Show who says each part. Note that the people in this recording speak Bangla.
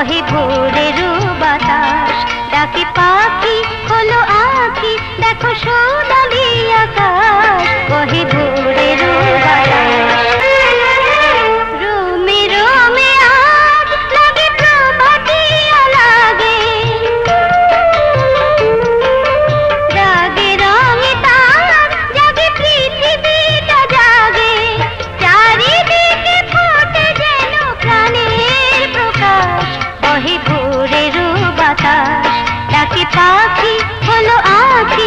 Speaker 1: বহে ভোরের বাতাস। ডাকে পাখি হলো আঁখি হলো আঁখি